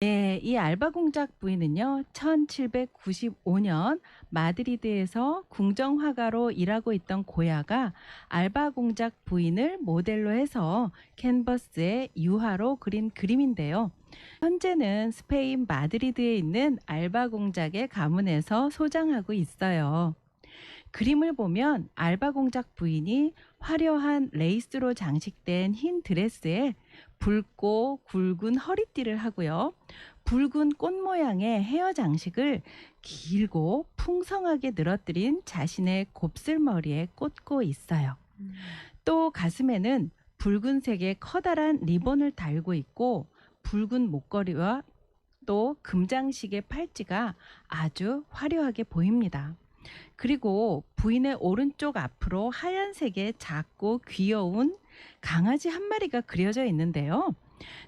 네, 이 알바 공작 부인은요, 1795년 마드리드에서 궁정 화가로 일하고 있던 고야가 알바 공작 부인을 모델로 해서 캔버스에 유화로 그린 그림인데요. 현재는 스페인 마드리드에 있는 알바 공작의 가문에서 소장하고 있어요. 그림을 보면 알바 공작 부인이 화려한 레이스로 장식된 흰 드레스에 붉고 굵은 허리띠를 하고요. 붉은 꽃 모양의 헤어 장식을 길고 풍성하게 늘어뜨린 자신의 곱슬머리에 꽂고 있어요. 또 가슴에는 붉은색의 커다란 리본을 달고 있고 붉은 목걸이와 또 금장식의 팔찌가 아주 화려하게 보입니다. 그리고 부인의 오른쪽 앞으로 하얀색의 작고 귀여운 강아지 한 마리가 그려져 있는데요.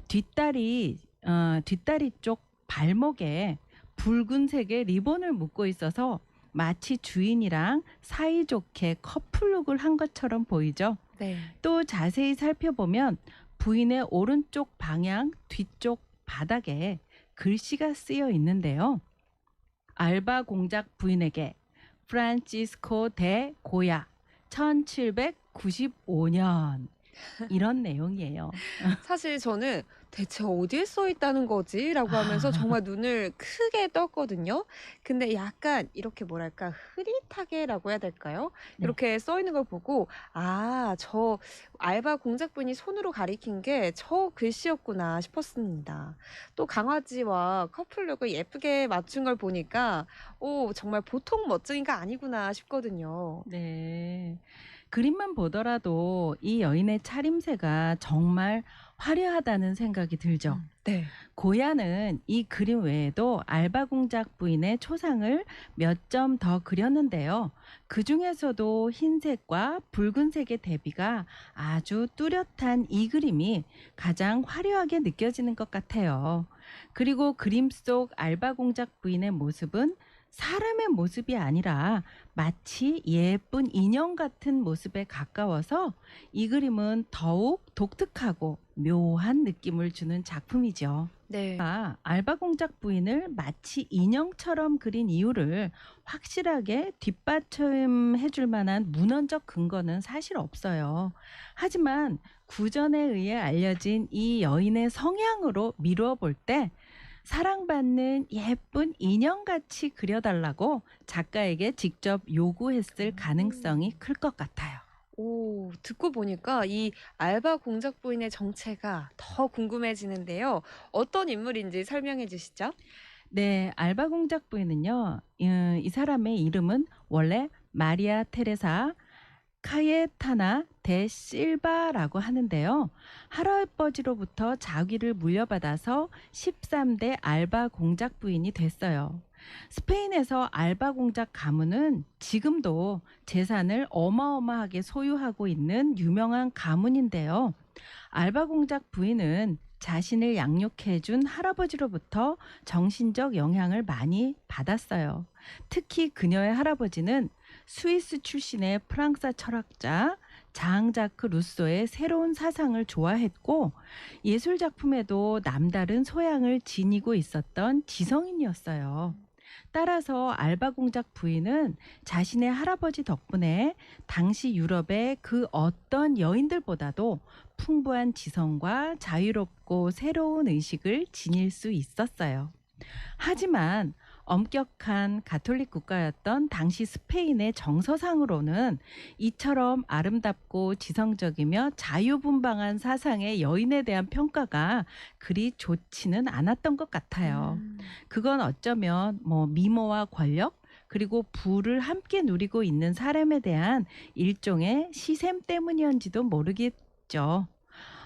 뒷다리 어, 뒷다리 쪽 발목에 붉은색의 리본을 묶고 있어서 마치 주인이랑 사이좋게 커플룩을 한 것처럼 보이죠. 네. 또 자세히 살펴보면 부인의 오른쪽 방향 뒤쪽 바닥에 글씨가 쓰여 있는데요. 알바 공작 부인에게 프란치스코 데 고야 1795년 이런 내용이에요. 사실 저는 대체 어디에 써 있다는 거지 라고 하면서 정말 눈을 크게 떴거든요. 근데 약간 이렇게 뭐랄까 흐릿하게라고 해야 될까요? 네. 이렇게 써 있는 걸 보고 아, 저 알바 공작분이 손으로 가리킨 게 저 글씨였구나 싶었습니다. 또 강아지와 커플룩을 예쁘게 맞춘 걸 보니까 오, 정말 보통 멋쟁이가 아니구나 싶거든요. 네. 그림만 보더라도 이 여인의 차림새가 정말 화려하다는 생각이 들죠. 네. 고야는 이 그림 외에도 알바 공작 부인의 초상을 몇 점 더 그렸는데요. 그 중에서도 흰색과 붉은색의 대비가 아주 뚜렷한 이 그림이 가장 화려하게 느껴지는 것 같아요. 그리고 그림 속 알바 공작 부인의 모습은 사람의 모습이 아니라 마치 예쁜 인형 같은 모습에 가까워서 이 그림은 더욱 독특하고 묘한 느낌을 주는 작품이죠. 네. 아, 알바 공작 부인을 마치 인형처럼 그린 이유를 확실하게 뒷받침해 줄 만한 문헌적 근거는 사실 없어요. 하지만 구전에 의해 알려진 이 여인의 성향으로 미루어 볼 때 사랑받는 예쁜 인형같이 그려달라고 작가에게 직접 요구했을 가능성이 클 것 같아요. 오, 듣고 보니까 이 알바 공작 부인의 정체가 더 궁금해지는데요. 어떤 인물인지 설명해 주시죠. 네, 알바 공작 부인은요, 이, 이 사람의 이름은 원래 마리아 테레사 카예타나 데 실바라고 하는데요. 할아버지로부터 자위를 물려받아서 13대 알바 공작 부인이 됐어요. 스페인에서 알바 공작 가문은 지금도 재산을 어마어마하게 소유하고 있는 유명한 가문인데요. 알바 공작 부인은 자신을 양육해준 할아버지로부터 정신적 영향을 많이 받았어요. 특히 그녀의 할아버지는 스위스 출신의 프랑스 철학자 장자크 루소의 새로운 사상을 좋아했고 예술 작품에도 남다른 소양을 지니고 있었던 지성인이었어요. 따라서 알바 공작 부인은 자신의 할아버지 덕분에 당시 유럽의 그 어떤 여인들보다도 풍부한 지성과 자유롭고 새로운 의식을 지닐 수 있었어요. 하지만 엄격한 가톨릭 국가였던 당시 스페인의 정서상으로는 이처럼 아름답고 지성적이며 자유분방한 사상의 여인에 대한 평가가 그리 좋지는 않았던 것 같아요. 음. 그건 어쩌면 뭐 미모와 권력 그리고 부를 함께 누리고 있는 사람에 대한 일종의 시샘 때문이었는지도 모르겠죠.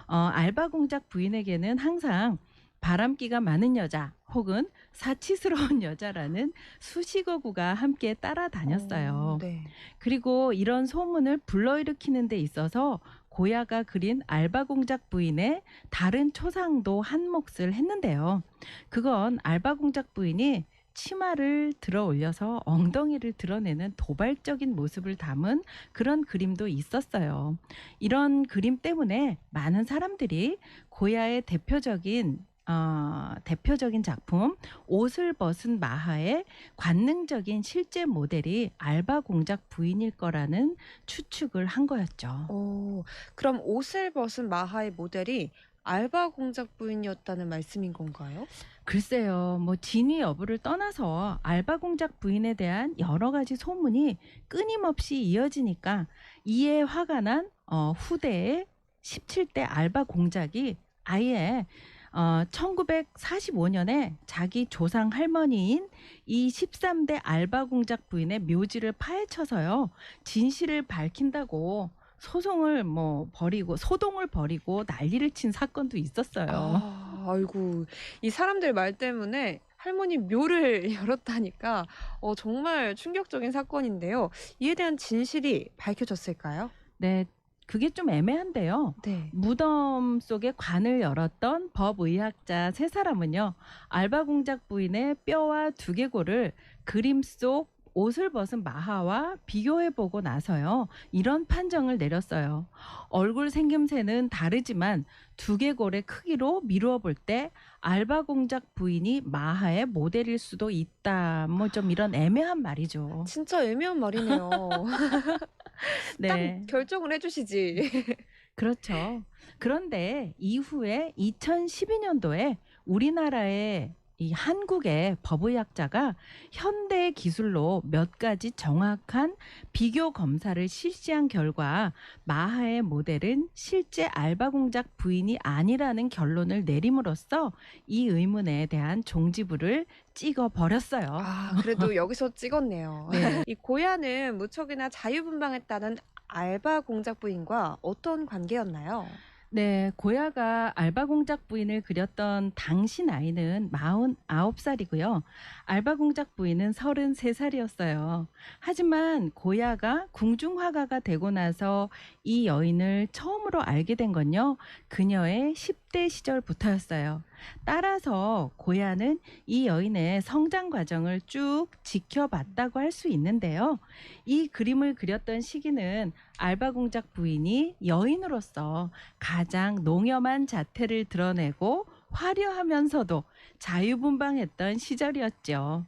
어, 알바 공작 부인에게는 항상 바람기가 많은 여자 혹은 사치스러운 여자라는 수식어구가 함께 따라다녔어요. 어, 네. 그리고 이런 소문을 불러일으키는 데 있어서 고야가 그린 알바 공작 부인의 다른 초상도 한 몫을 했는데요. 그건 알바 공작 부인이 치마를 들어 올려서 엉덩이를 드러내는 도발적인 모습을 담은 그런 그림도 있었어요. 이런 그림 때문에 많은 사람들이 고야의 대표적인 어, 대표적인 작품 옷을 벗은 마하의 관능적인 실제 모델이 알바 공작 부인일 거라는 추측을 한 거였죠. 어, 그럼 옷을 벗은 마하의 모델이 알바 공작 부인이었다는 말씀인 건가요? 글쎄요, 뭐 진위 여부를 떠나서 알바 공작 부인에 대한 여러 가지 소문이 끊임없이 이어지니까 이에 화가 난 어, 후대의 17대 알바 공작이 아예 어, 1945년에 자기 조상 할머니인 이 13대 알바 공작 부인의 묘지를 파헤쳐서요 진실을 밝힌다고 소송을 뭐 벌이고 소동을 벌이고 난리를 친 사건도 있었어요. 아, 아이고, 이 사람들 말 때문에 할머니 묘를 열었다니까 어, 정말 충격적인 사건인데요. 이에 대한 진실이 밝혀졌을까요? 네, 그게 좀 애매한데요. 네. 무덤 속에 관을 열었던 법의학자 세 사람은요, 알바 공작 부인의 뼈와 두개골을 그림 속 옷을 벗은 마하와 비교해보고 나서요, 이런 판정을 내렸어요. 얼굴 생김새는 다르지만 두개골의 크기로 미루어 볼 때 알바 공작 부인이 마하의 모델일 수도 있다. 뭐 좀 이런 애매한 말이죠. 진짜 애매한 말이네요. 네. 딱 결정을 해주시지. 그렇죠. 그런데 이후에 2012년도에 우리나라의 이 한국의 법의학자가 현대 기술로 몇 가지 정확한 비교 검사를 실시한 결과 마하의 모델은 실제 알바 공작 부인이 아니라는 결론을 내림으로써 이 의문에 대한 종지부를 찍어 버렸어요. 아, 그래도 여기서 찍었네요. 네. 이 고야는 무척이나 자유분방했다는 알바 공작 부인과 어떤 관계였나요? 네, 고야가 알바 공작 부인을 그렸던 당시 나이는 49살이고요. 알바 공작 부인은 33살이었어요. 하지만 고야가 궁중화가가 되고 나서 이 여인을 처음으로 알게 된 건요. 그녀의 10대 시절부터였어요. 따라서 고야는 이 여인의 성장 과정을 쭉 지켜봤다고 할 수 있는데요. 이 그림을 그렸던 시기는 알바 공작 부인이 여인으로서 가장 농염한 자태를 드러내고 화려하면서도 자유분방했던 시절이었죠.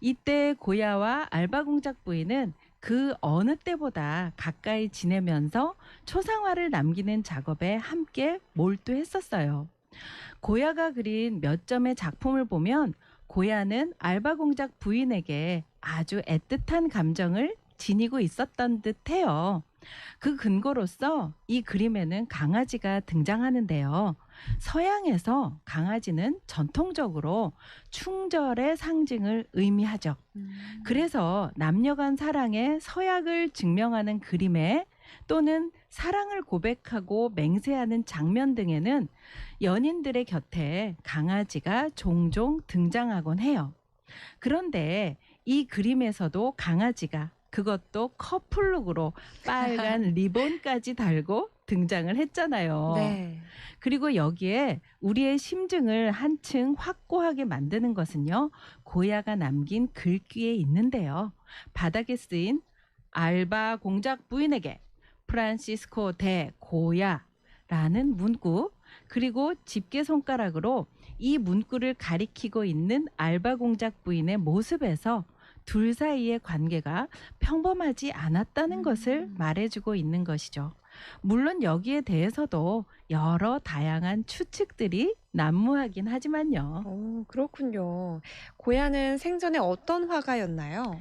이때 고야와 알바 공작 부인은 그 어느 때보다 가까이 지내면서 초상화를 남기는 작업에 함께 몰두했었어요. 고야가 그린 몇 점의 작품을 보면 고야는 알바 공작 부인에게 아주 애틋한 감정을 지니고 있었던 듯 해요. 그 근거로서 이 그림에는 강아지가 등장하는데요. 서양에서 강아지는 전통적으로 충절의 상징을 의미하죠. 그래서 남녀 간 사랑의 서약을 증명하는 그림에 또는 사랑을 고백하고 맹세하는 장면 등에는 연인들의 곁에 강아지가 종종 등장하곤 해요. 그런데 이 그림에서도 강아지가 그것도 커플룩으로 빨간 리본까지 달고 등장을 했잖아요. 네. 그리고 여기에 우리의 심증을 한층 확고하게 만드는 것은요, 고야가 남긴 글귀에 있는데요. 바닥에 쓰인 알바 공작 부인에게 프란시스코 대 고야라는 문구, 그리고 집게 손가락으로 이 문구를 가리키고 있는 알바 공작 부인의 모습에서 둘 사이의 관계가 평범하지 않았다는 음. 것을 말해주고 있는 것이죠. 물론 여기에 대해서도 여러 다양한 추측들이 난무하긴 하지만요. 오, 그렇군요. 고야는 생전에 어떤 화가였나요?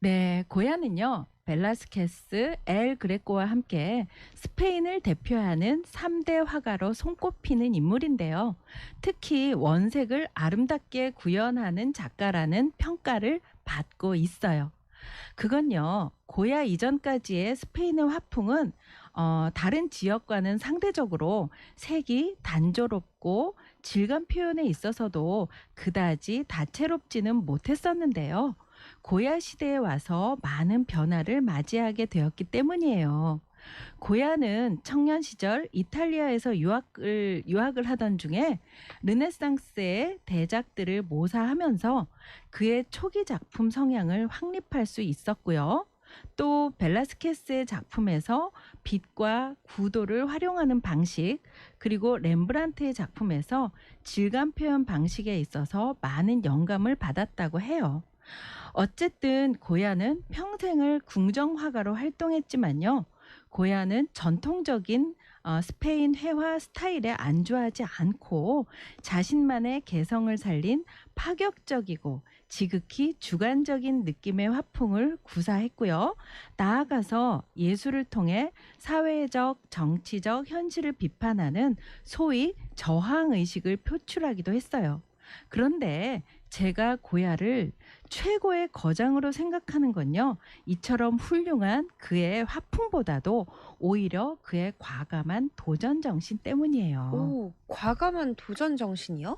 네, 고야는요. 벨라스케스, 엘 그레코와 함께 스페인을 대표하는 3대 화가로 손꼽히는 인물인데요. 특히 원색을 아름답게 구현하는 작가라는 평가를 받고 있어요. 그건요, 고야 이전까지의 스페인의 화풍은 어, 다른 지역과는 상대적으로 색이 단조롭고 질감 표현에 있어서도 그다지 다채롭지는 못했었는데요. 고야 시대에 와서 많은 변화를 맞이하게 되었기 때문이에요. 고야는 청년 시절 이탈리아에서 유학을 유학을 하던 중에 르네상스의 대작들을 모사하면서 그의 초기 작품 성향을 확립할 수 있었고요. 또 벨라스케스의 작품에서 빛과 구도를 활용하는 방식, 그리고 렘브란트의 작품에서 질감 표현 방식에 있어서 많은 영감을 받았다고 해요. 어쨌든 고야는 평생을 궁정 화가로 활동했지만요. 고야는 전통적인 어, 스페인 회화 스타일에 안주하지 않고 자신만의 개성을 살린 파격적이고 지극히 주관적인 느낌의 화풍을 구사했고요. 나아가서 예술을 통해 사회적, 정치적 현실을 비판하는 소위 저항 의식을 표출하기도 했어요. 그런데 제가 고야를 최고의 거장으로 생각하는 건요. 이처럼 훌륭한 그의 화풍보다도 오히려 그의 과감한 도전 정신 때문이에요. 오, 과감한 도전 정신이요?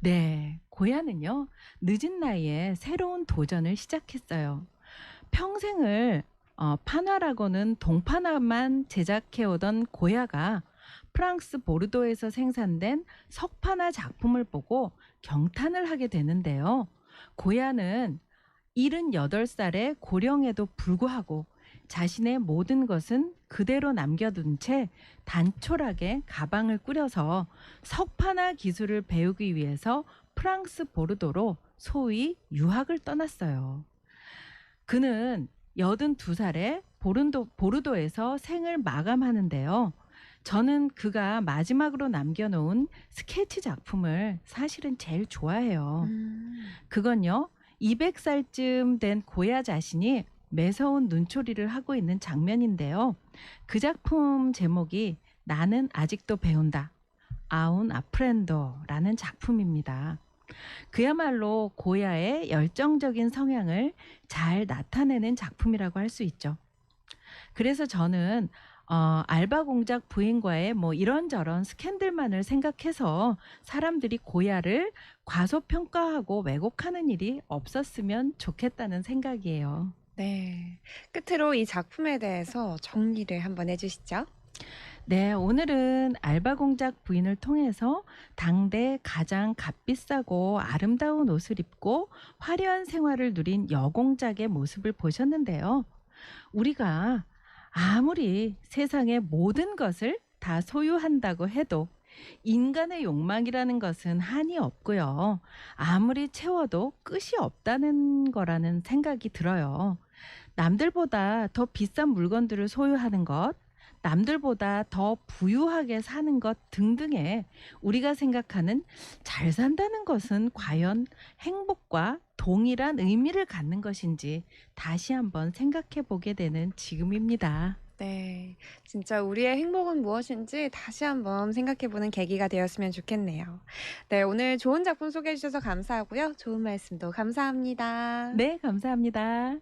네, 고야는요, 늦은 나이에 새로운 도전을 시작했어요. 평생을 어, 판화라고는 동판화만 제작해오던 고야가 프랑스 보르도에서 생산된 석판화 작품을 보고 경탄을 하게 되는데요. 고야는 78살의 고령에도 불구하고 자신의 모든 것은 그대로 남겨둔 채 단촐하게 가방을 꾸려서 석판화 기술을 배우기 위해서 프랑스 보르도로 소위 유학을 떠났어요. 그는 82살에 보른도, 보르도에서 생을 마감하는데요. 저는 그가 마지막으로 남겨놓은 스케치 작품을 사실은 제일 좋아해요. 음. 그건요, 200살쯤 된 고야 자신이 매서운 눈초리를 하고 있는 장면인데요. 그 작품 제목이 나는 아직도 배운다. 아운 아프렌도라는 작품입니다. 그야말로 고야의 열정적인 성향을 잘 나타내는 작품이라고 할 수 있죠. 그래서 저는 어, 알바 공작 부인과의 뭐 이런저런 스캔들만을 생각해서 사람들이 고야를 과소평가하고 왜곡하는 일이 없었으면 좋겠다는 생각이에요. 네. 끝으로 이 작품에 대해서 정리를 한번 해주시죠. 네, 오늘은 알바 공작 부인을 통해서 당대 가장 값비싸고 아름다운 옷을 입고 화려한 생활을 누린 여공작의 모습을 보셨는데요. 우리가 아무리 세상의 모든 것을 다 소유한다고 해도 인간의 욕망이라는 것은 한이 없고요. 아무리 채워도 끝이 없다는 거라는 생각이 들어요. 남들보다 더 비싼 물건들을 소유하는 것, 남들보다 더 부유하게 사는 것 등등의 우리가 생각하는 잘 산다는 것은 과연 행복과 동일한 의미를 갖는 것인지 다시 한번 생각해 보게 되는 지금입니다. 네. 진짜 우리의 행복은 무엇인지 다시 한번 생각해보는 계기가 되었으면 좋겠네요. 네. 오늘 좋은 작품 소개해주셔서 감사하고요. 좋은 말씀도 감사합니다. 네, 감사합니다.